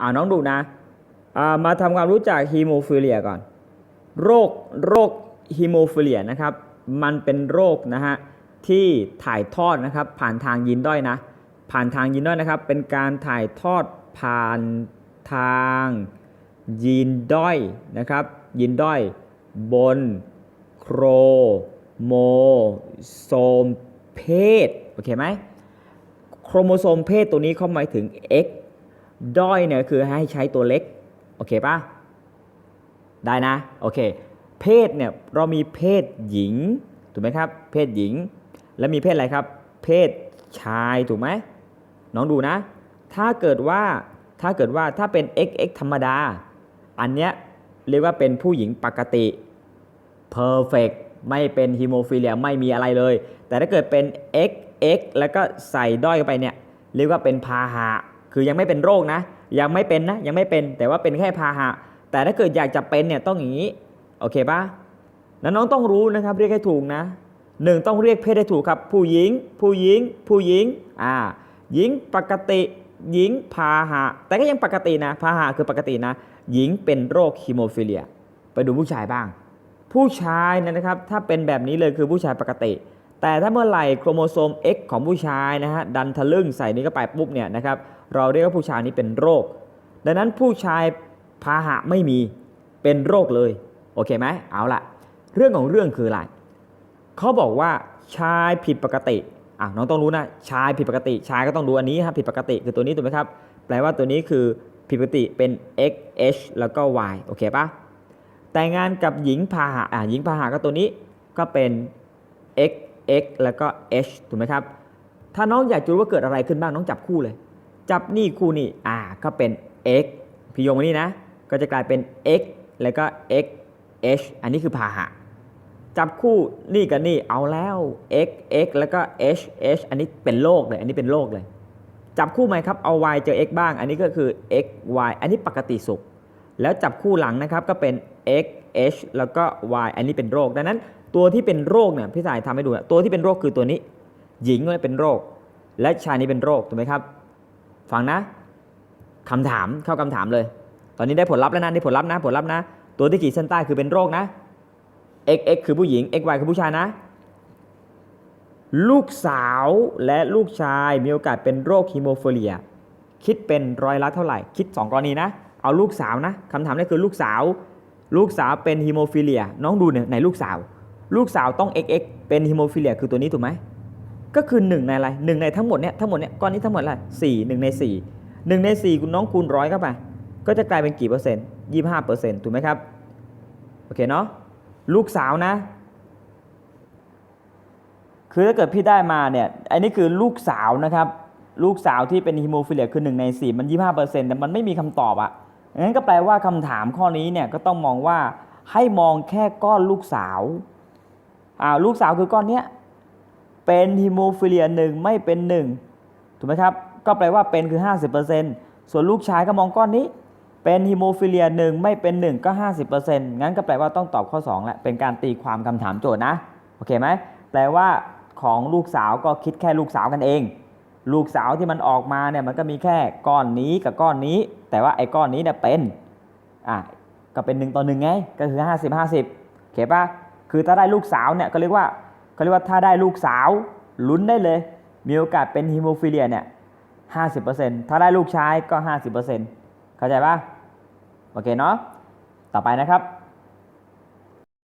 อ่าน้องดูนะามาทำความรู้จักฮีโมฟิเลียก่อน โรคโรคฮีโมฟิเลียนะครับ มันเป็นโรคนะฮะที่ถ่ายทอดนะครับผ่านทางยีนด้อยนะ ผ่านทางยีนด้อยนะครับ เป็นการถ่ายทอดผ่านทางยีนด้อยนะครับ ยีนด้อยบนโครโมโซมเพศ โอเคไหมโครโมโซมเพศตัวนี้เข้าหมายถึง X ด้อยเนี่ยคือให้ใช้ตัวเล็ก โอเคปะได้นะ โอเค เพศเนี่ยเรามีเพศหญิง ถูกไหมครับ เพศหญิง แล้วมีเพศอะไรครับ เพศชายถูกไหมน้องดูนะ ถ้าเกิดว่าถ้าเกิดว่าถ้าเป็น XX ธรรมดา อันเนี้ยเรียกว่าเป็นผู้หญิงปกติ perfect ไม่เป็นฮีโมฟิเลียไม่มีอะไรเลย แต่ถ้าเกิดเป็น XX แล้วก็ใส่ด้อยเข้าไปเนี่ยเรียกว่าเป็นพาหะ คือยังไม่เป็นโรคนะ ยังไม่เป็นนะยังไม่เป็นแต่ว่าเป็นแค่พาหะ แต่ถ้าเกิดอยากจะเป็นเนี่ยต้องอย่างนี้โอเคปะแล้วน้องต้องรู้นะครับเรียกให้ถูกนะหนึ่งต้องเรียกเพศให้ถูกครับ ผู้หญิง ผู้หญิง ผู้หญิงอ่าหญิงปกติหญิงพาหะ แต่ก็ยังปกตินะพาหะคือปกตินะ หญิงเป็นโรคฮีโมฟิเลีย ไปดูผู้ชายบ้าง ผู้ชายนะครับถ้าเป็นแบบนี้เลยคือผู้ชายปกติ แต่ถ้าเมื่อไหร่โครโมโซม X ของผู้ชายนะฮะดันทะลึ่งใส่นี้เข้าไปปุ๊บเนี่ยนะครับเราเรียกว่าผู้ชายนี้เป็นโรค ดังนั้นผู้ชายพาหะไม่มีเป็นโรคเลยโอเคไหมเอาละเรื่องของเรื่องคืออะไรเขาบอกว่าชายผิดปกติอะน้องต้องรู้นะชายผิดปกติ ชายก็ต้องดูอันนี้ฮะผิดปกติคือตัวนี้ถูกไหมครับ แปลว่าตัวนี้คือผิดปกติเป็น X H แล้วก็ Y โอเคปะแต่งงานกับหญิงพาหะอะหญิงพาหะก็ตัวนี้ก็เป็น X X แล้วก็ H ถูกไหมครับ ถ้าน้องอยากจะรู้ว่าเกิดอะไรขึ้นบ้างน้องจับคู่เลย จับนี่คู่นี่อ่าก็เป็น x พี่โยงมานี่นะ ก็จะกลายเป็น x แล้วก็ x h อันนี้คือพาหะ จับคู่นี่กับนี่เอาแล้ว x x แล้วก็ h h อันนี้เป็นโลกเลย อันนี้เป็นโลกเลย จับคู่ไหมครับ เอา y เจอ x บ้าง อันนี้ก็คือ x y อันนี้ปกติสุข แล้วจับคู่หลังนะครับก็เป็น x h แล้วก็ y อันนี้เป็นโรค ดังนั้น ตัวที่เป็นโรคเนี่ยพี่สายทำให้ดูนะตัวที่เป็นโรคคือตัวนี้ หญิงเนี่ยเป็นโรค และชายนี่เป็นโรคถูกไหมครับ ฟังนะคำถามเข้าคำถามเลย ตอนนี้ได้ผลลัพธ์แล้วนะนี่ผลลัพธ์นะ ผลลัพธ์นะ ตัวที่ขีดเส้นใต้คือเป็นโรคนะ x x คือผู้หญิง x y คือผู้ชายนะ ลูกสาวและลูกชายมีโอกาสเป็นโรคฮีโมฟิเลีย คิดเป็นร้อยละเท่าไหร่ คิด 2 กรณีนะ เอาลูกสาวนะคำถามนี้คือลูกสาว ลูกสาวเป็นฮีโมฟิเลีย น้องดูเนี่ยไหนลูกสาว ลูกสาวต้อง x x เป็นฮีโมฟิเลียคือตัวนี้ถูกไหมก็คือ 1 ในอะไรหนึ่งในทั้งหมดเนี่ยทั้งหมดเนี่ยก้อนนี้ทั้งหมดอะไรสี่หนึ่งในสี่หนึ่งในสี่คุณน้องคูณร้อยเข้าไปก็จะกลายเป็นกี่เปอร์เซ็นต์ยี่ห้าเปอร์เซ็นต์ถูกไหมครับโอเคเนาะลูกสาวนะ คือถ้าเกิดพี่ได้มาเนี่ยอันนี้คือลูกสาวนะครับลูกสาวที่เป็นฮีโมฟิเลียคือ1ใน4 มัน 25เปอร์เซ็นต์แต่มันไม่มีคำตอบอะ่ะงั้นก็แปลว่าคำถามข้อนี้เนี่ยก็ต้องมองว่าให้มองแค่ก้อนลูกสาว อ่าลูกสาวคือก้อนเนี้ยเป็นฮีโมฟิเลียหนึ่งไม่เป็นหนึ่งถูกไหมครับ ก็แปลว่าเป็นคือ 50%ส่วนลูกชายก็มองก้อนนี้ เป็นฮีโมฟิเลียหนึ่งไม่เป็นหนึ่งก็ 50%งั้นก็แปลว่าต้องตอบข้อ2แหละเป็นการตีความคำถามโจทย์นะโอเคไหมแปลว่าของลูกสาวก็คิดแค่ลูกสาวกันเอง ลูกสาวที่มันออกมาเนี่ยมันก็มีแค่ก้อนนี้กับก้อนนี้ แต่ว่าไอ้ก้อนนี้เนี่ยเป็นอะก็เป็น1ต่อ1ไงก็คือ 50 50โอเคปะ คือถ้าได้ลูกสาวเนี่ยก็เรียกว่าเขาเรียกว่าถ้าได้ลูกสาวลุ้นได้เลย มีโอกาสเป็นฮีโมฟิเลียเนี่ยห้าสิบเปอร์เซ็นต์ถ้าได้ลูกชายก็ห้าสิบเปอร์เซ็นต์เข้าใจปะโอเคเนาะ ต่อไปนะครับ